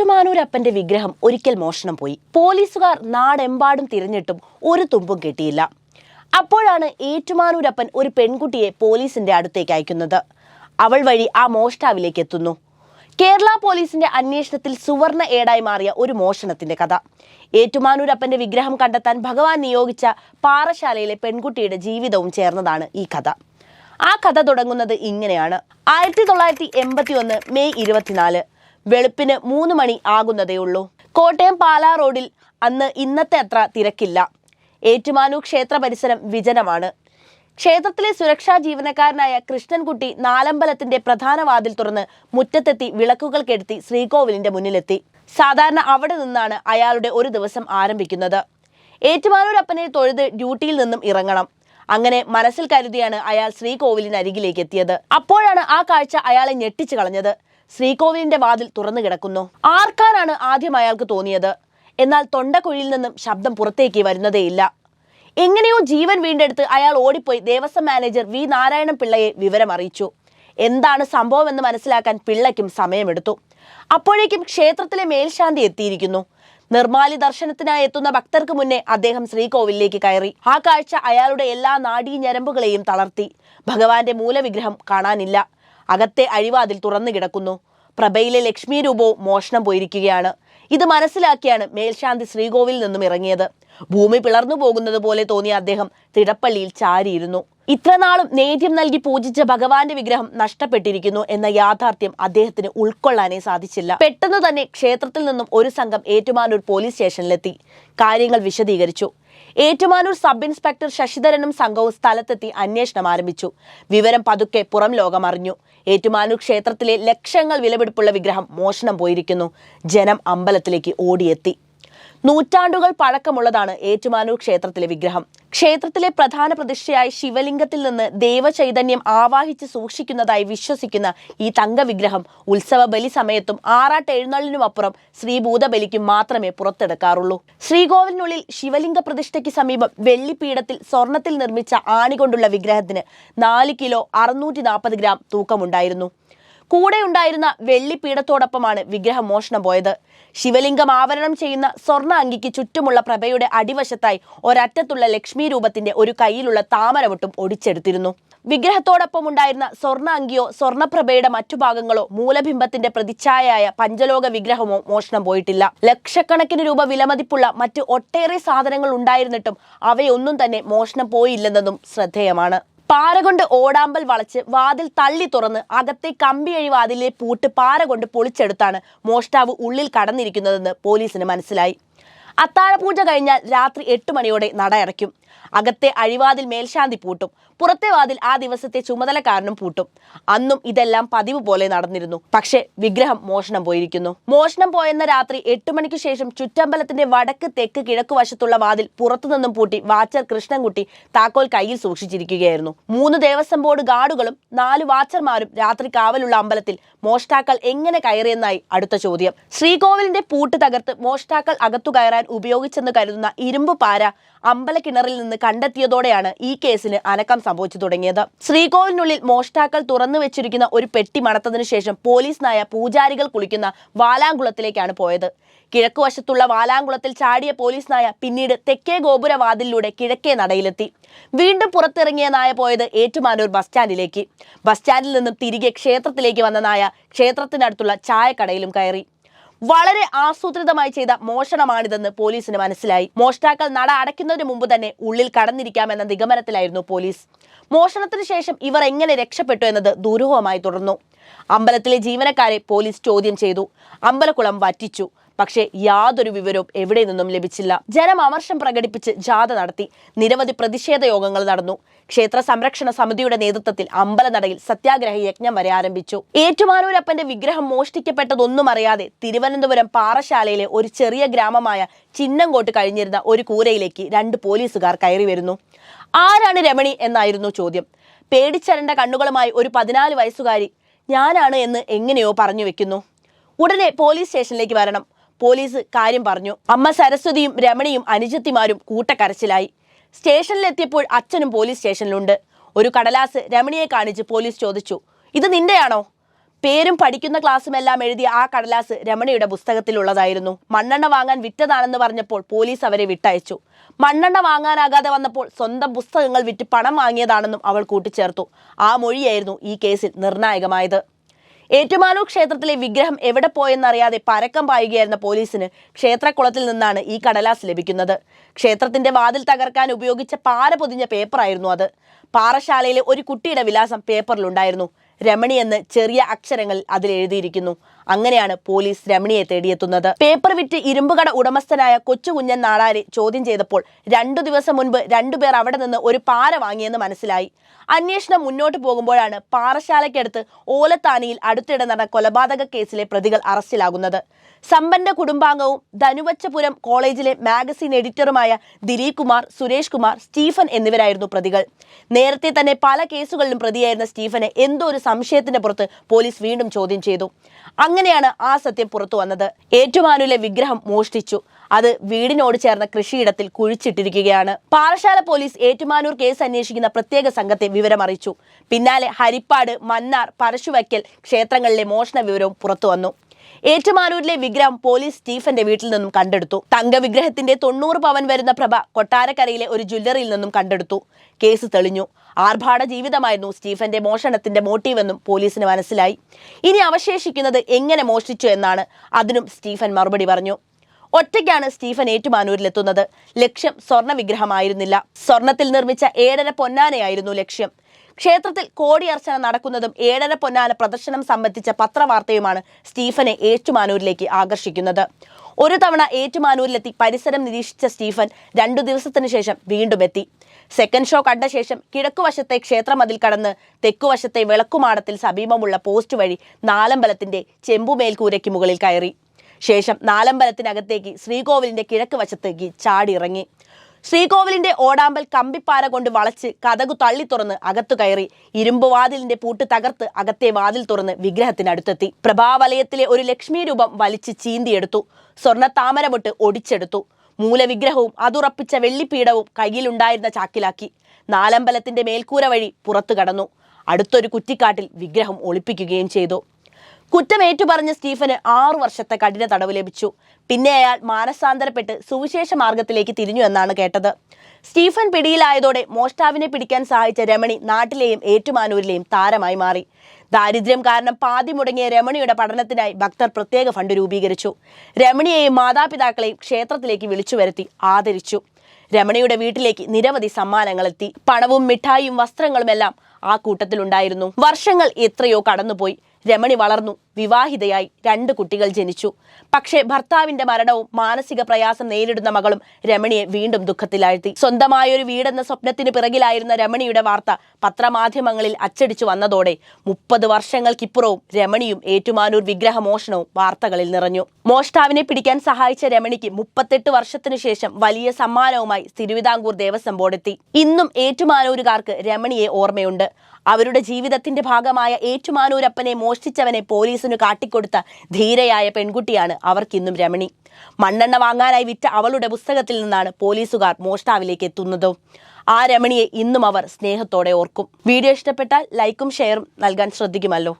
ഏറ്റുമാനൂരപ്പന്റെ വിഗ്രഹം ഒരിക്കൽ മോഷണം പോയി. പോലീസുകാർ നാടെമ്പാടും തിരഞ്ഞിട്ടും ഒരു തുമ്പും കിട്ടിയില്ല. അപ്പോഴാണ് ഏറ്റുമാനൂരപ്പൻ ഒരു പെൺകുട്ടിയെ പോലീസിന്റെ അടുത്തേക്ക് അയക്കുന്നത്. അവൾ വഴി ആ മോഷ്ടാവിലേക്ക് എത്തുന്നു. കേരള പോലീസിന്റെ അന്വേഷണത്തിൽ സുവർണ ഏടായി മാറിയ ഒരു മോഷണത്തിന്റെ കഥ. ഏറ്റുമാനൂരപ്പന്റെ വിഗ്രഹം കണ്ടെത്താൻ ഭഗവാൻ നിയോഗിച്ച പാറശാലയിലെ പെൺകുട്ടിയുടെ ജീവിതവും ചേർന്നതാണ് ഈ കഥ. ആ കഥ തുടങ്ങുന്നത് ഇങ്ങനെയാണ്. ആയിരത്തി തൊള്ളായിരത്തി എൺപത്തി ഒന്ന് മെയ് ഇരുപത്തിനാല്. വെളുപ്പിന് മൂന്ന് മണി ആകുന്നതേയുള്ളൂ കോട്ടയം പാലാ റോഡിൽ അന്ന് ഇന്നത്തെ അത്ര തിരക്കില്ല. ഏറ്റുമാനൂർ ക്ഷേത്ര പരിസരം വിജനമാണ്. ക്ഷേത്രത്തിലെ സുരക്ഷാ ജീവനക്കാരനായ കൃഷ്ണൻകുട്ടി നാലമ്പലത്തിന്റെ പ്രധാന വാതിൽ തുറന്ന് മുറ്റത്തെത്തി വിളക്കുകൾ കെടുത്തി ശ്രീകോവിലിന്റെ മുന്നിലെത്തി. സാധാരണ അവിടെ നിന്നാണ് അയാളുടെ ഒരു ദിവസം ആരംഭിക്കുന്നത്. ഏറ്റുമാനൂരപ്പനെ തൊഴുത് ഡ്യൂട്ടിയിൽ നിന്നും ഇറങ്ങണം. അങ്ങനെ മനസ്സിൽ കരുതിയാണ് അയാൾ ശ്രീകോവിലിന് അരികിലേക്ക് എത്തിയത്. അപ്പോഴാണ് ആ കാഴ്ച അയാളെ ഞെട്ടിച്ചു കളഞ്ഞത്. ശ്രീകോവിലിന്റെ വാതിൽ തുറന്നു കിടക്കുന്നു. ആർക്കാനാണ് ആദ്യം അയാൾക്ക് തോന്നിയത്? എന്നാൽ തൊണ്ടക്കുഴിയിൽ നിന്നും ശബ്ദം പുറത്തേക്ക് വരുന്നതേയില്ല. എങ്ങനെയോ ജീവൻ വീണ്ടെടുത്ത് അയാൾ ഓടിപ്പോയി ദേവസ്വം മാനേജർ വി നാരായണൻ പിള്ളയെ വിവരം അറിയിച്ചു എന്താണ് സംഭവം എന്ന് മനസ്സിലാക്കാൻ പിള്ളയ്ക്കും സമയമെടുത്തു. അപ്പോഴേക്കും ക്ഷേത്രത്തിലെ മേൽശാന്തി എത്തിയിരിക്കുന്നു. നിർമാലി ദർശനത്തിനായി എത്തുന്ന ഭക്തർക്ക് മുന്നേ അദ്ദേഹം ശ്രീകോവിലേക്ക് കയറി. ആ കാഴ്ച അയാളുടെ എല്ലാ നാഡീ ഞരമ്പുകളെയും തളർത്തി. ഭഗവാന്റെ മൂലവിഗ്രഹം കാണാനില്ല. അകത്തെ അഴിവാതിൽ തുറന്നു കിടക്കുന്നു. പ്രഭയിലെ ലക്ഷ്മി രൂപവും മോഷണം പോയിരിക്കുകയാണ്. ഇത് മനസ്സിലാക്കിയാണ് മേൽശാന്തി ശ്രീകോവിൽ നിന്നും ഇറങ്ങിയത്. ഭൂമി പിളർന്നു പോകുന്നത് പോലെ തോന്നിയ അദ്ദേഹം തിടപ്പള്ളിയിൽ ചാരിയിരുന്നു. ഇത്രനാളും നേദ്യം നൽകി പൂജിച്ച ഭഗവാന്റെ വിഗ്രഹം നഷ്ടപ്പെട്ടിരിക്കുന്നു എന്ന യാഥാർത്ഥ്യം അദ്ദേഹത്തിന് ഉൾക്കൊള്ളാനേ സാധിച്ചില്ല. പെട്ടെന്ന് തന്നെ ക്ഷേത്രത്തിൽ നിന്നും ഒരു സംഘം ഏറ്റുമാനൂർ പോലീസ് സ്റ്റേഷനിലെത്തി. കാര്യങ്ങൾ വിശദീകരിച്ചു. ഏറ്റുമാനൂർ സബ് ഇൻസ്പെക്ടർ ശശിധരനും സംഘവും സ്ഥലത്തെത്തി അന്വേഷണം ആരംഭിച്ചു. വിവരം പതുക്കെ പുറം ലോകമറിഞ്ഞു ഏറ്റുമാനൂർ ക്ഷേത്രത്തിലെ ലക്ഷങ്ങൾ വിലപിടിപ്പുള്ള വിഗ്രഹം മോഷണം പോയിരിക്കുന്നു. ജനം അമ്പലത്തിലേക്ക് ഓടിയെത്തി. നൂറ്റാണ്ടുകൾ പഴക്കമുള്ളതാണ് ഏറ്റുമാനൂർ ക്ഷേത്രത്തിലെ വിഗ്രഹം. ക്ഷേത്രത്തിലെ പ്രധാന പ്രതിഷ്ഠയായ ശിവലിംഗത്തിൽ നിന്ന് ദേവചൈതന്യം ആവാഹിച്ച് സൂക്ഷിക്കുന്നതായി വിശ്വസിക്കുന്ന ഈ തങ്കവിഗ്രഹം ഉത്സവ ബലി സമയത്തും ആറാട്ട് എഴുന്നള്ളിനുമപ്പുറം ശ്രീഭൂതബലിക്കും മാത്രമേ പുറത്തെടുക്കാറുള്ളൂ. ശ്രീകോവിലിനുള്ളിൽ ശിവലിംഗ പ്രതിഷ്ഠയ്ക്ക് സമീപം വെള്ളിപ്പീഠത്തിൽ സ്വർണത്തിൽ നിർമ്മിച്ച ആണി കൊണ്ടുള്ള വിഗ്രഹത്തിന് നാല് കിലോ അറുന്നൂറ്റി ഗ്രാം തൂക്കമുണ്ടായിരുന്നു. കൂടെ ഉണ്ടായിരുന്ന വെള്ളിപ്പീഠത്തോടൊപ്പമാണ് വിഗ്രഹം മോഷണം പോയത്. ശിവലിംഗം ആവരണം ചെയ്യുന്ന സ്വർണ അങ്കിക്ക് ചുറ്റുമുള്ള പ്രഭയുടെ അടിവശത്തായി ഒരറ്റത്തുള്ള ലക്ഷ്മി രൂപത്തിന്റെ ഒരു കയ്യിലുള്ള താമരവട്ടും ഒടിച്ചെടുത്തിരുന്നു. വിഗ്രഹത്തോടൊപ്പം ഉണ്ടായിരുന്ന സ്വർണ അങ്കിയോ സ്വർണപ്രഭയുടെ മറ്റു ഭാഗങ്ങളോ മൂലബിംബത്തിന്റെ പ്രതിച്ഛായയായ പഞ്ചലോക വിഗ്രഹമോ മോഷണം പോയിട്ടില്ല. ലക്ഷക്കണക്കിന് രൂപ വിലമതിപ്പുള്ള മറ്റ് ഒട്ടേറെ സാധനങ്ങൾ ഉണ്ടായിരുന്നിട്ടും അവയൊന്നും തന്നെ മോഷണം പോയില്ലെന്നതും ശ്രദ്ധേയമാണ്. പാര കൊണ്ട് ഓടാമ്പൽ വളച്ച് വാതിൽ തള്ളി തുറന്ന് അകത്തെ കമ്പിയഴി വാതിലെ പൂട്ട് പാറ കൊണ്ട് പൊളിച്ചെടുത്താണ് മോഷ്ടാവ് ഉള്ളിൽ കടന്നിരിക്കുന്നതെന്ന് പോലീസിന് മനസ്സിലായി. അത്താഴപൂജ കഴിഞ്ഞാൽ രാത്രി എട്ട് മണിയോടെ നട അടയ്ക്കും. അകത്തെ അഴിവാതിൽ മേൽശാന്തി പൂട്ടും. പുറത്തെ വാതിൽ ആ ദിവസത്തെ ചുമതലക്കാരനും പൂട്ടും. അന്നും ഇതെല്ലാം പതിവ് പോലെ നടന്നിരുന്നു. പക്ഷേ വിഗ്രഹം മോഷണം പോയിരിക്കുന്നു. മോഷണം പോയെന്ന രാത്രി എട്ട് മണിക്ക് ശേഷം ചുറ്റമ്പലത്തിന്റെ വടക്ക് തെക്ക് കിഴക്ക് വശത്തുള്ള വാതിൽ പുറത്തുനിന്നും പൂട്ടി വാച്ചർ കൃഷ്ണൻകുട്ടി താക്കോൽ കയ്യിൽ സൂക്ഷിച്ചിരിക്കുകയായിരുന്നു. മൂന്ന് ദേവസ്വം ബോർഡ് ഗാർഡുകളും നാല് വാച്ചർമാരും രാത്രി കാവലുള്ള അമ്പലത്തിൽ മോഷ്ടാക്കൾ എങ്ങനെ കയറിയെന്നായി അടുത്ത ചോദ്യം. ശ്രീകോവിലിന്റെ പൂട്ട് തകർത്ത് മോഷ്ടാക്കൾ അകത്തു കയറാൻ ഉപയോഗിച്ചെന്ന് കരുതുന്ന ഇരുമ്പ് പാര അമ്പലക്കിണറിൽ നിന്ന് കണ്ടെത്തിയതോടെയാണ് ഈ കേസിന് അനക്കം സംഭവിച്ചു തുടങ്ങിയത്. ശ്രീകോവിലിനുള്ളിൽ മോഷ്ടാക്കൾ തുറന്നു വെച്ചിരിക്കുന്ന ഒരു പെട്ടി മണത്തതിനു ശേഷം പോലീസ് നായ പൂജാരികൾ കുളിക്കുന്ന വാലാങ്കുളത്തിലേക്കാണ് പോയത്. കിഴക്കുവശത്തുള്ള വാലാങ്കുളത്തിൽ ചാടിയ പോലീസ് നായ പിന്നീട് തെക്കേ ഗോപുരവാതിലിലൂടെ കിഴക്കേ നടയിലെത്തി. വീണ്ടും പുറത്തിറങ്ങിയ നായ പോയത് ഏറ്റുമാനൂർ ബസ് സ്റ്റാൻഡിലേക്ക്. ബസ് സ്റ്റാൻഡിൽ നിന്നും തിരികെ ക്ഷേത്രത്തിലേക്ക് വന്ന നായ ക്ഷേത്രത്തിനടുത്തുള്ള ചായക്കടയിലും കയറി. വളരെ ആസൂത്രിതമായി ചെയ്ത മോഷണമാണിതെന്ന് പോലീസിന് മനസ്സിലായി. മോഷ്ടാക്കൾ നട അടയ്ക്കുന്നതിന് മുമ്പ് തന്നെ ഉള്ളിൽ കടന്നിരിക്കാമെന്ന നിഗമനത്തിലായിരുന്നു പോലീസ്. മോഷണത്തിന് ശേഷം ഇവർ എങ്ങനെ രക്ഷപ്പെട്ടു എന്നത് ദുരൂഹമായി തുടർന്നു. അമ്പലത്തിലെ ജീവനക്കാരെ പോലീസ് ചോദ്യം ചെയ്തു. അമ്പലക്കുളം വറ്റിച്ചു. പക്ഷേ യാതൊരു വിവരവും എവിടെ നിന്നും ലഭിച്ചില്ല. ജനം അമർഷം പ്രകടിപ്പിച്ച് ജാഥ നടത്തി. നിരവധി പ്രതിഷേധ യോഗങ്ങൾ നടന്നു. ക്ഷേത്ര സംരക്ഷണ സമിതിയുടെ നേതൃത്വത്തിൽ അമ്പലനടയിൽ സത്യാഗ്രഹ യജ്ഞം വരെ ആരംഭിച്ചു. ഏറ്റുമാനൂരപ്പന്റെ വിഗ്രഹം മോഷ്ടിക്കപ്പെട്ടതൊന്നും അറിയാതെ തിരുവനന്തപുരം പാറശാലയിലെ ഒരു ചെറിയ ഗ്രാമമായ ചിന്നങ്കോട്ട് കഴിഞ്ഞിരുന്ന ഒരു കൂരയിലേക്ക് രണ്ട് പോലീസുകാർ കയറി വരുന്നു. ആരാണ് രമണി എന്നായിരുന്നു ചോദ്യം. പേടിച്ചരണ്ട കണ്ണുകളുമായി ഒരു പതിനാല് വയസ്സുകാരി ഞാനാണ് എന്ന് എങ്ങനെയോ പറഞ്ഞു വെക്കുന്നു. ഉടനെ പോലീസ് സ്റ്റേഷനിലേക്ക് വരണം. പോലീസ് കാര്യം പറഞ്ഞു. അമ്മ സരസ്വതിയും രമണിയും അനുജത്തിമാരും കൂട്ടക്കരച്ചിലായി. സ്റ്റേഷനിലെത്തിയപ്പോൾ അച്ഛനും പോലീസ് സ്റ്റേഷനിലുണ്ട്. ഒരു കടലാസ് രമണിയെ കാണിച്ച് പോലീസ് ചോദിച്ചു ഇത് നിന്റെയാണോ? പേരും പഠിക്കുന്ന ക്ലാസ്സും എല്ലാം എഴുതിയ ആ കടലാസ് രമണിയുടെ പുസ്തകത്തിലുള്ളതായിരുന്നു. മണ്ണെണ്ണ വാങ്ങാൻ വിറ്റതാണെന്ന് പറഞ്ഞപ്പോൾ പോലീസ് അവരെ വിട്ടയച്ചു. മണ്ണെണ്ണ വാങ്ങാനാകാതെ വന്നപ്പോൾ സ്വന്തം പുസ്തകങ്ങൾ വിറ്റ് പണം വാങ്ങിയതാണെന്നും അവൾ കൂട്ടിച്ചേർത്തു. ആ മൊഴിയായിരുന്നു ഈ കേസിൽ നിർണായകമായത്. ഏറ്റുമാനൂർ ക്ഷേത്രത്തിലെ വിഗ്രഹം എവിടെ പോയെന്നറിയാതെ പരക്കം പായുകയായിരുന്ന പോലീസിന് ക്ഷേത്രക്കുളത്തിൽ നിന്നാണ് ഈ കടലാസ് ലഭിക്കുന്നത്. ക്ഷേത്രത്തിന്റെ വാതിൽ തകർക്കാൻ ഉപയോഗിച്ച പാര പൊതിഞ്ഞ പേപ്പറായിരുന്നു അത്. പാറശാലയിലെ ഒരു കുട്ടിയുടെ വിലാസം പേപ്പറിലുണ്ടായിരുന്നു. രമണി എന്ന് ചെറിയ അക്ഷരങ്ങളിൽ അതിൽ എഴുതിയിരിക്കുന്നു അങ്ങനെയാണ് പോലീസ് രമണിയെ തേടിയെത്തുന്നത്. പേപ്പർ വിറ്റ് ഇരുമ്പുകട ഉടമസ്ഥനായ കൊച്ചുകുഞ്ഞൻ നാടാരെ ചോദ്യം ചെയ്തപ്പോൾ രണ്ടു ദിവസം മുൻപ് രണ്ടുപേർ അവിടെ നിന്ന് ഒരു പാര വാങ്ങിയെന്ന് മനസ്സിലായി. അന്വേഷണം മുന്നോട്ട് പോകുമ്പോഴാണ് പാറശാലയ്ക്കടുത്ത് ഓലത്താനിയിൽ അടുത്തിടെ നടന്ന കൊലപാതക കേസിലെ പ്രതികൾ അറസ്റ്റിലാകുന്നത്. സമ്പന്ന കുടുംബാംഗവും ധനുവച്ചപുരം കോളേജിലെ മാഗസിൻ എഡിറ്ററുമായ ദിലീപ് കുമാർ സുരേഷ് കുമാർ സ്റ്റീഫൻ എന്നിവരായിരുന്നു പ്രതികൾ. നേരത്തെ തന്നെ പല കേസുകളിലും പ്രതിയായിരുന്ന സ്റ്റീഫനെ എന്തോ ഒരു സംശയത്തിന്റെ പുറത്ത് പോലീസ് വീണ്ടും ചോദ്യം ചെയ്തു. അങ്ങനെയാണ് ആ സത്യം പുറത്തു വന്നത്. ഏറ്റുമാനൂരിലെ വിഗ്രഹം മോഷ്ടിച്ചു. അത് വീടിനോട് ചേർന്ന കൃഷിയിടത്തിൽ കുഴിച്ചിട്ടിരിക്കുകയാണ്. പാറശാല പോലീസ് ഏറ്റുമാനൂർ കേസ് അന്വേഷിക്കുന്ന പ്രത്യേക സംഘത്തെ വിവരമറിയിച്ചു. പിന്നാലെ ഹരിപ്പാട് മന്നാർ പരശുവയ്ക്കൽ ക്ഷേത്രങ്ങളിലെ മോഷണ വിവരവും പുറത്തു വന്നു. ഏറ്റുമാനൂരിലെ വിഗ്രഹം പോലീസ് സ്റ്റീഫന്റെ വീട്ടിൽ നിന്നും കണ്ടെടുത്തു. തങ്കവിഗ്രഹത്തിന്റെ തൊണ്ണൂറ് പവൻ വരുന്ന പ്രഭ കൊട്ടാരക്കരയിലെ ഒരു ജ്വല്ലറിയിൽ നിന്നും കണ്ടെടുത്തു. കേസ് തെളിഞ്ഞു. ആർഭാട ജീവിതമായിരുന്നു സ്റ്റീഫന്റെ മോഷണത്തിന്റെ മോട്ടീവെന്നും പോലീസിന് മനസ്സിലായി. ഇനി അവശേഷിക്കുന്നത് എങ്ങനെ മോഷ്ടിച്ചു എന്നാണ് അതിനും സ്റ്റീഫൻ മറുപടി പറഞ്ഞു. ഒറ്റയ്ക്കാണ് സ്റ്റീഫൻ ഏറ്റുമാനൂരിലെത്തുന്നത്. ലക്ഷ്യം സ്വർണ വിഗ്രഹമായിരുന്നില്ല സ്വർണത്തിൽ നിർമ്മിച്ച ഏഴര പൊന്നാനയായിരുന്നു ലക്ഷ്യം. ക്ഷേത്രത്തിൽ കോടിയർച്ചന നടക്കുന്നതും ഏഴര പൊന്നാന പ്രദർശനം സംബന്ധിച്ച പത്രവാർത്തയുമാണ് സ്റ്റീഫനെ ഏറ്റുമാനൂരിലേക്ക് ആകർഷിക്കുന്നത്. ഒരു തവണ ഏറ്റുമാനൂരിലെത്തി പരിസരം നിരീക്ഷിച്ച സ്റ്റീഫൻ രണ്ടു ദിവസത്തിനു ശേഷം വീണ്ടും എത്തി. സെക്കൻഡ് ഷോ കണ്ട ശേഷം കിഴക്കുവശത്തെ ക്ഷേത്രമതിൽ കടന്ന് തെക്കുവശത്തെ വിളക്കുമാടത്തിൽ സമീപമുള്ള പോസ്റ്റ് വഴി നാലമ്പലത്തിന്റെ ചെമ്പുമേൽക്കൂരയ്ക്ക് മുകളിൽ കയറി. ശേഷം നാലമ്പലത്തിനകത്തേക്ക് ശ്രീകോവിലിന്റെ കിഴക്ക് വശത്തേക്ക് ചാടിയിറങ്ങി. ശ്രീകോവിലിന്റെ ഓടാമ്പൽ കമ്പിപ്പാര കൊണ്ട് വളച്ച് കഥകു തള്ളി തുറന്ന് അകത്തു കയറി. ഇരുമ്പ് വാതിലിന്റെ പൂട്ട് തകർത്ത് അകത്തെ വാതിൽ തുറന്ന് വിഗ്രഹത്തിനടുത്തെത്തി പ്രഭാവലയത്തിലെ ഒരു ലക്ഷ്മി രൂപം വലിച്ച് ചീന്തിയെടുത്തു. സ്വർണ താമരമൊട്ട് ഒടിച്ചെടുത്തു. മൂലവിഗ്രഹവും അതുറപ്പിച്ച വെള്ളിപ്പീഠവും കയ്യിലുണ്ടായിരുന്ന ചാക്കിലാക്കി. നാലമ്പലത്തിന്റെ മേൽക്കൂര വഴി പുറത്തു കടന്നു. അടുത്തൊരു കുറ്റിക്കാട്ടിൽ വിഗ്രഹം ഒളിപ്പിക്കുകയും ചെയ്തു. കുറ്റമേറ്റു പറഞ്ഞ സ്റ്റീഫന് ആറു വർഷത്തെ കഠിന തടവ് ലഭിച്ചു. പിന്നെ അയാൾ മാനസാന്തരപ്പെട്ട് സുവിശേഷ മാർഗത്തിലേക്ക് തിരിഞ്ഞു എന്നാണ് കേട്ടത്. സ്റ്റീഫൻ പിടിയിലായതോടെ മോഷ്ടാവിനെ പിടിക്കാൻ സഹായിച്ച രമണി നാട്ടിലെയും ഏറ്റുമാനൂരിലെയും താരമായി മാറി. ദാരിദ്ര്യം കാരണം പാതി മുടങ്ങിയ രമണിയുടെ പഠനത്തിനായി ഭക്തർ പ്രത്യേക ഫണ്ട് രൂപീകരിച്ചു. രമണിയെയും മാതാപിതാക്കളെയും ക്ഷേത്രത്തിലേക്ക് വിളിച്ചു വരുത്തി ആദരിച്ചു. രമണിയുടെ വീട്ടിലേക്ക് നിരവധി സമ്മാനങ്ങൾ എത്തി പണവും മിഠായിയും വസ്ത്രങ്ങളുമെല്ലാം ആ കൂട്ടത്തിലുണ്ടായിരുന്നു. വർഷങ്ങൾ എത്രയോ കടന്നുപോയി. രമണി വളർന്നു. വിവാഹിതയായി രണ്ട് കുട്ടികൾ ജനിച്ചു. പക്ഷേ ഭർത്താവിന്റെ മരണവും മാനസിക പ്രയാസം നേരിടുന്ന മകളും രമണിയെ വീണ്ടും ദുഃഖത്തിലാഴ്ത്തി. സ്വന്തമായൊരു വീടെന്ന സ്വപ്നത്തിന് പിറകിലായിരുന്ന രമണിയുടെ വാർത്ത പത്രമാധ്യമങ്ങളിൽ അച്ചടിച്ചു വന്നതോടെ മുപ്പത് വർഷങ്ങൾക്കിപ്പുറവും രമണിയും ഏറ്റുമാനൂർ വിഗ്രഹമോഷണവും വാർത്തകളിൽ നിറഞ്ഞു. മോഷ്ടാവിനെ പിടിക്കാൻ സഹായിച്ച രമണിക്ക് മുപ്പത്തെട്ട് വർഷത്തിനു ശേഷം വലിയ സമ്മാനവുമായി തിരുവിതാംകൂർ ദേവസ്വം ബോർഡെത്തി ഇന്നും ഏറ്റുമാനൂരുകാർക്ക് രമണിയെ ഓർമ്മയുണ്ട്. അവരുടെ ജീവിതത്തിന്റെ ഭാഗമായ ഏറ്റുമാനൂരപ്പനെ മോഷ്ടിച്ചവനെ പോലീസിനു കാട്ടിക്കൊടുത്ത ധീരയായ പെൺകുട്ടിയാണ് അവർക്കിന്നും രമണി. മണ്ണെണ്ണ വാങ്ങാനായി വിറ്റ അവളുടെ പുസ്തകത്തിൽ നിന്നാണ് പോലീസുകാർ മോഷ്ടാവിലേക്ക് എത്തുന്നത്. ആ രമണിയെ ഇന്നും അവർ സ്നേഹത്തോടെ ഓർക്കും. വീഡിയോ ഇഷ്ടപ്പെട്ടാൽ ലൈക്കും ഷെയറും നൽകാൻ ശ്രദ്ധിക്കുമല്ലോ.